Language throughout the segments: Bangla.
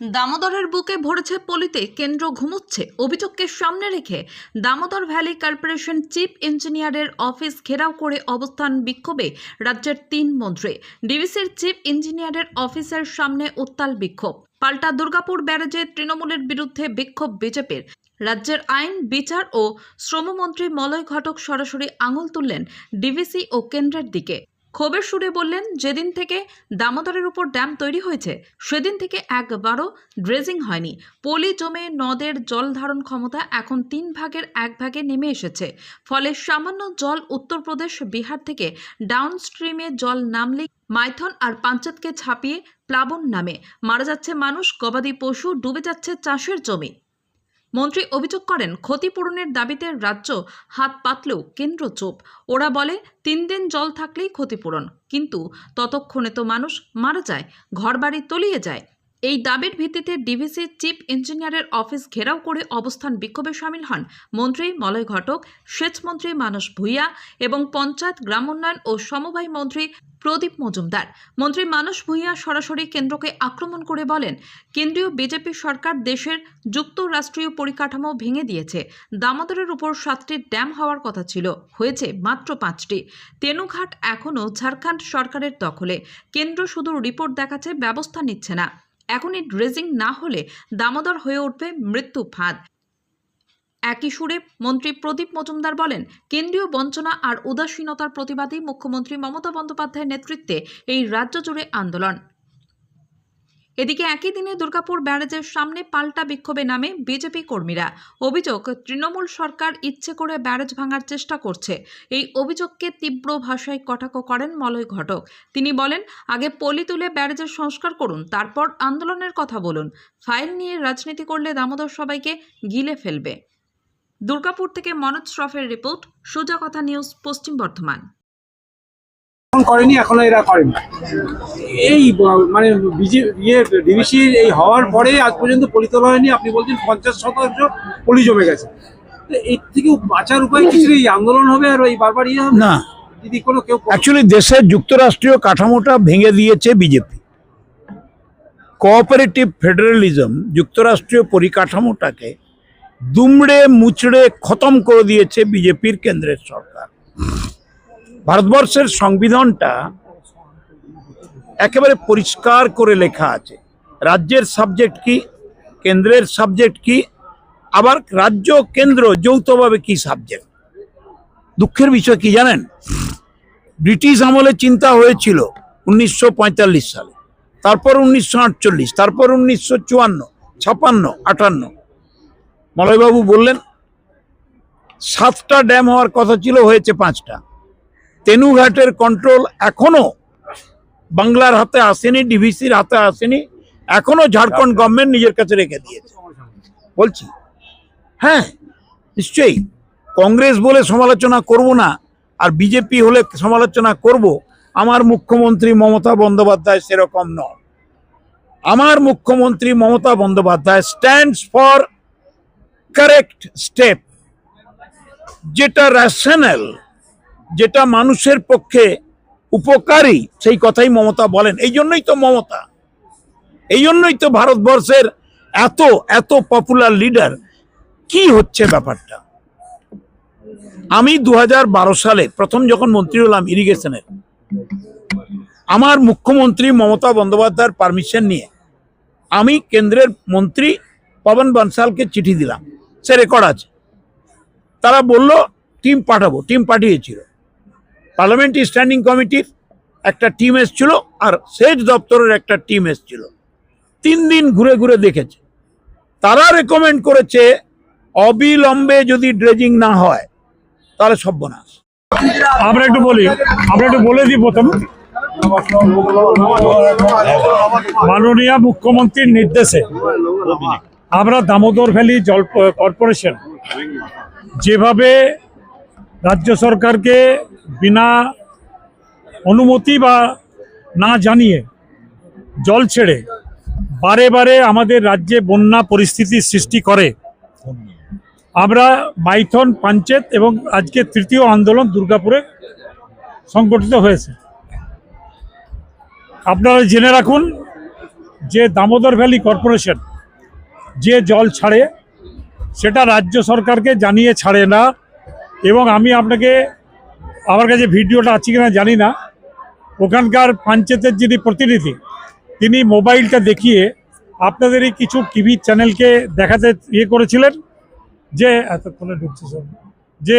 দামোদরের বুকে ভরেছে পলিতে কেন্দ্র ঘুমোচ্ছে। অভিযোগকে সামনে রেখে দামোদর ভ্যালি কর্পোরেশন চিফ ইঞ্জিনিয়ারের অফিস ঘেরাও করে অবস্থান বিক্ষোভে রাজ্যের তিন মন্ত্রী। ডিভিসির চিফ ইঞ্জিনিয়ারের অফিসের সামনে উত্তাল বিক্ষোভ। পাল্টা দুর্গাপুর ব্যারেজে তৃণমূলের বিরুদ্ধে বিক্ষোভ বিজেপির। রাজ্যের আইন, বিচার ও শ্রমমন্ত্রী মলয় ঘটক সরাসরি আঙুল তুললেন ডিভিসি ও কেন্দ্রের দিকে। ক্ষোভের সুরে বললেন, যেদিন থেকে দামোদরের উপর ড্যাম তৈরি হয়েছে, সেদিন থেকে একবারও ড্রেজিং হয়নি। পলি জমে নদের জল ধারণ ক্ষমতা এখন তিন ভাগের এক ভাগে নেমে এসেছে। ফলে সামান্য জল উত্তরপ্রদেশ বিহার থেকে ডাউন স্ট্রিমে জল নামলে মাইথন আর পাঞ্চাতকে ছাপিয়ে প্লাবন নামে। মারা যাচ্ছে মানুষ, গবাদি পশু, ডুবে যাচ্ছে চাষের জমি। মন্ত্রী অভিযোগ করেন, ক্ষতিপূরণের দাবিতে রাজ্য হাত পাতলেও কেন্দ্র চোপ। ওরা বলে, তিন দিন জল থাকলেই ক্ষতিপূরণ। কিন্তু ততক্ষণে তো মানুষ মারা যায়, ঘরবাড়ি তলিয়ে যায়। এই দাবির ভিত্তিতে ডিভিসি চিফ ইঞ্জিনিয়ারের অফিস ঘেরাও করে অবস্থান বিক্ষোভে সামিল হন মন্ত্রী, মলয় ঘটক, সেচমন্ত্রী মানস ভূঁইয়া এবং পঞ্চায়েত গ্রাম উন্নয়ন ও সমবায় মন্ত্রী প্রদীপ মজুমদার। মন্ত্রী মানস ভূঁইয়া সরাসরি কেন্দ্রকে আক্রমণ করে বলেন, কেন্দ্রীয় বিজেপি সরকার দেশের যুক্তরাষ্ট্রীয় পরিকাঠামো ভেঙে দিয়েছে। দামোদরের উপর সাতটি ড্যাম হওয়ার কথা ছিল, হয়েছে মাত্র পাঁচটি। তেনুঘাট এখনও ঝাড়খণ্ড সরকারের দখলে। কেন্দ্র শুধু রিপোর্ট দেখাচ্ছে ব্যবস্থা নিচ্ছে না। এখনই ড্রেজিং না হলে দামোদর হয়ে উঠবে মৃত্যু ফাঁদ। একই সুরে মন্ত্রী প্রদীপ মজুমদার বলেন, কেন্দ্রীয় বঞ্চনা আর উদাসীনতার প্রতিবাদী মুখ্যমন্ত্রী মমতা বন্দ্যোপাধ্যায়ের নেতৃত্বে এই রাজ্য জুড়ে আন্দোলন। এদিকে একই দিনে দুর্গাপুর ব্যারেজের সামনে পাল্টা বিক্ষোভে নামে বিজেপি কর্মীরা। অভিযোগ, তৃণমূল সরকার ইচ্ছে করে ব্যারেজ ভাঙার চেষ্টা করছে। এই অভিযোগকে তীব্র ভাষায় কটাক্ষ করেন মলয় ঘটক। তিনি বলেন, আগে পলি তুলে ব্যারেজের সংস্কার করুন, তারপর আন্দোলনের কথা বলুন। ফাইল নিয়ে রাজনীতি করলে দামোদর সবাইকে গিলে ফেলবে। দুর্গাপুর থেকে মনোজ শ্রফের রিপোর্ট, সোজা কথা নিউজ, পশ্চিম বর্ধমান। করেনি এখনও এরা করেনি। এই মানে ইয়ে ডিবিসি এই হওয়ার পরে আজ পর্যন্ত পলি তোলা হয়নি। আপনি বলছেন পঞ্চাশ শতাংশ পলি জমে গেছে। এর থেকে বাঁচার উপায় কিছু এই আন্দোলন হবে আর এই বারবার ইয়ে হবে? না। যদি কোনো কেউ অ্যাকচুয়ালি দেশের যুক্তরাষ্ট্রীয় কাঠামোটা ভেঙে দিয়েছে বিজেপি। কোঅপারেটিভ ফেডারেলিজম যুক্তরাষ্ট্রীয় পরিকাঠামোটাকে দুমড়ে মুচড়ে খতম করে দিয়েছে বিজেপির কেন্দ্রের সরকার। ভারতবর্ষের সংবিধানটা একেবারে পরিষ্কার করে লেখা আছে। রাজ্যের সাবজেক্ট কি? কেন্দ্রের সাবজেক্ট কি? আবার রাজ্য কেন্দ্র যৌথভাবে কি সাবজেক্ট দুঃখের বিষয় কি জানেন? ব্রিটিশ আমলে চিন্তা হয়েছিল উনিশশো পঁয়তাল্লিশ সালে। তারপর উনিশশো আটচল্লিশ, তারপর উনিশশো চুয়ান্ন, ছাপান্ন, আটান্ন। মলয়বাবু বললেন, সাতটা ড্যাম হওয়ার কথা ছিল, হয়েছে পাঁচটা। তেনুঘাটের কন্ট্রোল এখনও বাংলার হাতে আসেনি ডিভিসির হাতে আসেনি এখনও ঝাড়খণ্ড গভর্নমেন্ট নিজের কাছে রেখে দিয়েছে। বলছি হ্যাঁ নিশ্চয়ই কংগ্রেস বলে সমালোচনা করব না আর বিজেপি হলে সমালোচনা করব আমার মুখ্যমন্ত্রী মমতা বন্দ্যোপাধ্যায় সেরকম নয়। আমার মুখ্যমন্ত্রী Mamata Bandyopadhyay stands for correct step যেটা রেশনাল যেটা মানুষের পক্ষে উপকারী, সেই কথাই মমতা বলেন। এই জন্যই তো মমতা। এই জন্যই তো ভারতবর্ষের এত এত পপুলার লিডার কি হচ্ছে ব্যাপারটা? আমি দু হাজার বারো সালে প্রথম যখন মন্ত্রী হলাম ইরিগেশনের আমার মুখ্যমন্ত্রী মমতা বন্দ্যোপাধ্যায়ের পারমিশন নিয়ে আমি কেন্দ্রের মন্ত্রী পবন বনসালকে চিঠি দিলাম। সে রেকর্ড আছে। তারা বলল, টিম পাঠাবো। টিম পাঠিয়েছিল। পার্লামেন্টারি স্ট্যান্ডিং কমিটির একটা টিম এসছিল আর সেচ দপ্তরের একটা টিম এসছিল। তিন দিন ঘুরে ঘুরে দেখেছে। তারা রেকমেন্ড করেছে, অবিলম্বে যদি ড্রেজিং না হয়, তাহলে সর্বনাশ। আমরা একটু বলি, আমরা একটু বলে দিই প্রথম। মাননীয় মুখ্যমন্ত্রীর নির্দেশে আমরা দামোদর ভ্যালি জল কর্পোরেশন যেভাবে রাজ্য সরকারকে বিনা অনুমতি বা না জানিয়ে জল ছেড়ে বারে বারে আমাদের রাজ্যে বন্যা পরিস্থিতির সৃষ্টি করে। আমরা মাইথন পাঞ্চেত এবং আজকে তৃতীয় আন্দোলন দুর্গাপুরে সংগঠিত হয়েছে। আপনারা জেনে রাখুন যে দামোদর ভ্যালি কর্পোরেশন যে জল ছাড়ে, সেটা রাজ্য সরকারকে জানিয়ে ছাড়ে না এবং আমি আপনাকে আমার কাছে ভিডিওটা আছে কিনা জানি না। ওখানকার পঞ্চায়েতের যিনি প্রতিনিধি, তিনি মোবাইলটা দেখিয়ে আপনাদের এই কিছু টিভি চ্যানেলকে দেখাতে ইয়ে করেছিলেন যে এতক্ষণে ঢুকছে সব, যে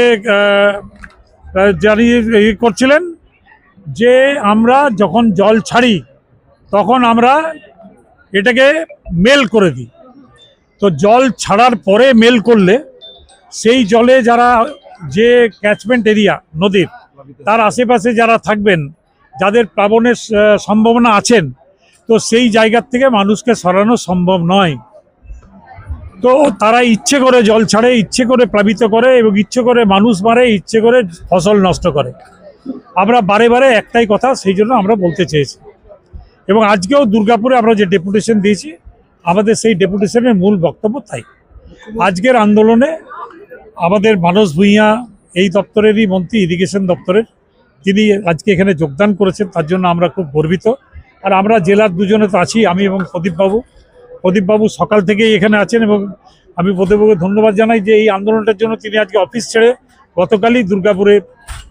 জানিয়ে ইয়ে করছিলেন যে আমরা যখন জল ছাড়ি, তখন আমরা এটাকে মেল করে দিই। তো জল ছাড়ার পরে মেল করলে সেই জলে যারা যে ক্যাচমেন্ট এরিয়া নদীর, তার আশেপাশে যারা থাকবেন, যাদের প্লাবনের সম্ভাবনা আছেন, তো সেই জায়গার থেকে মানুষকে সরানো সম্ভব নয়। তো তারা ইচ্ছে করে জল ছাড়ে, ইচ্ছে করে প্লাবিত করে এবং ইচ্ছে করে মানুষ মারে, ইচ্ছে করে ফসল নষ্ট করে। আমরা বারে বারে একটাই কথা, সেই জন্য আমরা বলতে চেয়েছি। এবং আজকেও দুর্গাপুরে আমরা যে ডেপুটেশন দিয়েছি, আমাদের সেই ডেপুটেশনের মূল বক্তব্য তাই। আজকের আন্দোলনে আমাদের মানস ভূঁইয়া এই দপ্তরেরই মন্ত্রী ইরিগেশন দপ্তরের। তিনি আজকে এখানে যোগদান করেছেন তার জন্য আমরা খুব গর্বিত। আর আমরা জেলার দুজনে তো আছি আমি এবং প্রদীপবাবু। প্রদীপবাবু সকাল থেকেই এখানে আছেন এবং আমি প্রদীপবাবুকে ধন্যবাদ জানাই যে এই আন্দোলনটার জন্য তিনি আজকে অফিস ছেড়ে গতকালই দুর্গাপুরে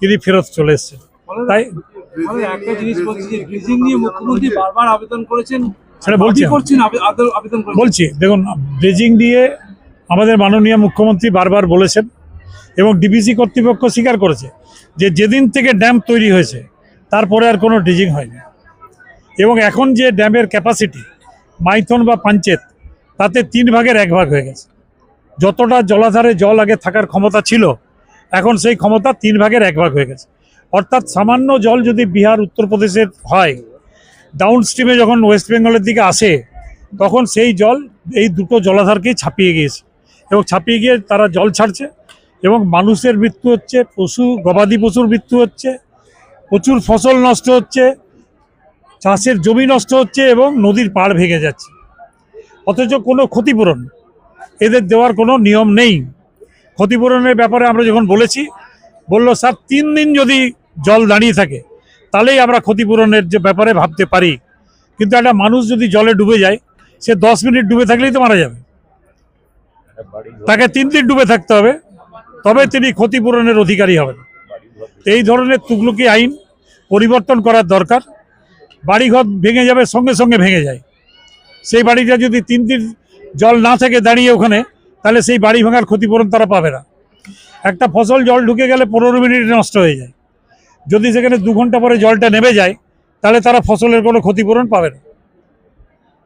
তিনি ফেরত চলে এসেছেন। তাই একটা জিনিস বলছি যে ব্রিজিং নিয়ে মুখ্যমন্ত্রী বারবার আবেদন করেছেন সেটা আবেদন বলছি দেখুন বেজিং দিয়ে আমাদের মাননীয় মুখ্যমন্ত্রী বারবার বলেছেন এবং ডিবিসি কর্তৃপক্ষ স্বীকার করেছে যে যেদিন থেকে ড্যাম তৈরি হয়েছে, তারপরে আর কোনো ড্রিজিং হয়নি। এবং এখন যে ড্যামের ক্যাপাসিটি, মাইথন বা পাঞ্চেত, তাতে তিন ভাগের এক ভাগ হয়ে গেছে। যতটা জলাধারে জল আগে থাকার ক্ষমতা ছিল, এখন সেই ক্ষমতা তিন ভাগের এক ভাগ হয়ে গেছে। অর্থাৎ সামান্য জল যদি বিহার উত্তরপ্রদেশের হয় ডাউন স্ট্রিমে যখন ওয়েস্ট বেঙ্গলের দিকে আসে, তখন সেই জল এই দুটো জলাধারকেই ছাপিয়ে গিয়েছে। এবং ছাপিয়ে গিয়ে তারা জল ছাড়ছে এবং মানুষের মৃত্যু হচ্ছে, পশু, গবাদি পশুর মৃত্যু হচ্ছে, প্রচুর ফসল নষ্ট হচ্ছে, চাষের জমি নষ্ট হচ্ছে এবং নদীর পাড় ভেঙে যাচ্ছে। অথচ কোনো ক্ষতিপূরণ এদের দেওয়ার কোনো নিয়ম নেই। ক্ষতিপূরণের ব্যাপারে আমরা যখন বলেছি, বলল স্যার তিন দিন যদি জল দাঁড়িয়ে থাকে, তাহলেই আমরা ক্ষতিপূরণের যে ব্যাপারে ভাবতে পারি। কিন্তু একটা মানুষ যদি জলে ডুবে যায়, সে দশ মিনিট ডুবে থাকলেই তো মারা যাবে। তাকে তিন দিন ডুবে থাকতে হবে, তবে তিনি ক্ষতিপূরণের অধিকারী হবেন। এই ধরনের তুগলুকি আইন পরিবর্তন করার দরকার। বাড়িঘর ভেঙে যাবে, সঙ্গে সঙ্গে ভেঙে যায়। সেই বাড়িটা যদি তিন দিন জল না থেকে দাঁড়িয়ে ওখানে, তাহলে সেই বাড়ি ভাঙার ক্ষতিপূরণ তারা পাবে না। একটা ফসল জল ঢুকে গেলে পনেরো মিনিটে নষ্ট হয়ে যায়। যদি সেখানে দু ঘণ্টা পরে জলটা নেমে যায়, তাহলে তারা ফসলের কোনো ক্ষতিপূরণ পাবে না।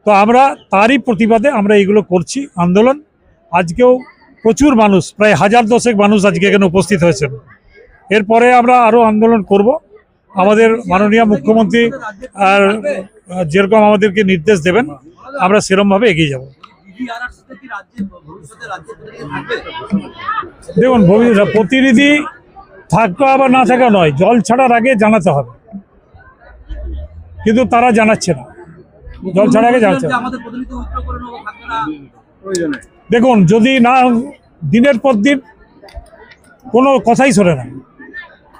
তো আমরা তারই প্রতিবাদে আমরা এগুলো করছি, আন্দোলন। আজকেও প্রচুর মানুষ, প্রায় হাজার দশেক মানুষ আজকে এখানে উপস্থিত হয়েছেন। এরপরে আমরা আরও আন্দোলন করব। আমাদের মাননীয় মুখ্যমন্ত্রী আর যেরকম আমাদেরকে নির্দেশ দেবেন, আমরা সেরমভাবে এগিয়ে যাব। দেখুন প্রতিনিধি থাকা আবার না থাকা নয়, জল ছাড়ার আগে জানাতে হবে। কিন্তু তারা জানাচ্ছে না। জল ছাড়া আগে জানাচ্ছে না। দেখুন যদি না দিনের পর দিন কোনো কথাই শোনে না।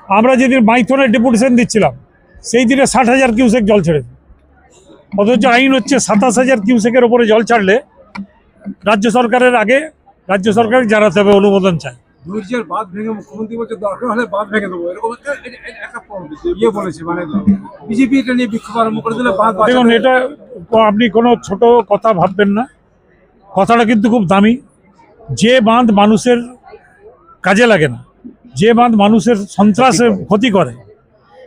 আমরা যেদিন মাইথনের ডেপুটেশন দিচ্ছিলাম সেই দিনে ষাট হাজার কিউসেক জল ছেড়ে দিই। অথচ আইন হচ্ছে সাতাশ হাজার কিউসেকের ওপরে জল ছাড়লে রাজ্য সরকারের আগে রাজ্য সরকার জানাতে হবে অনুমোদন চায় ধৈর্যের বাঁধ ভেঙে মুখ্যমন্ত্রী বলছে দরকার হলে বাঁধ ভেঙে দেবো। এরকম একটা- এ- এ- একটা ইয়ে বলেছে মানে বিজেপি এটা নিয়ে বিক্ষোভ আরম্ভ করে দিলে বাঁধ দেখুন এটা আপনি কোনো ছোট কথা ভাববেন না। কথাটা কিন্তু খুব দামি। যে বাঁধ মানুষের কাজে লাগে না যে বাঁধ মানুষের সন্ত্রাসে ক্ষতি করে।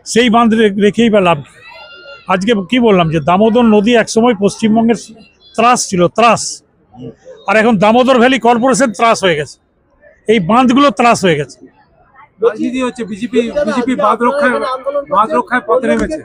সেই বাঁধ রে- রেখেই বা লাভ? আজকে কি বললাম যে দামোদর নদী একসময় পশ্চিমবঙ্গের ত্রাস ছিল ত্রাস। আর এখন দামোদর ভ্যালি কর্পোরেশন ত্রাস হয়ে গেছে। এই বাঁধগুলো ত্রাস হয়ে গেছে। রাজনীতি হচ্ছে বিজেপি বিজেপি বাঁধ রক্ষায় বাঁধ রক্ষায় পথে নেমেছে।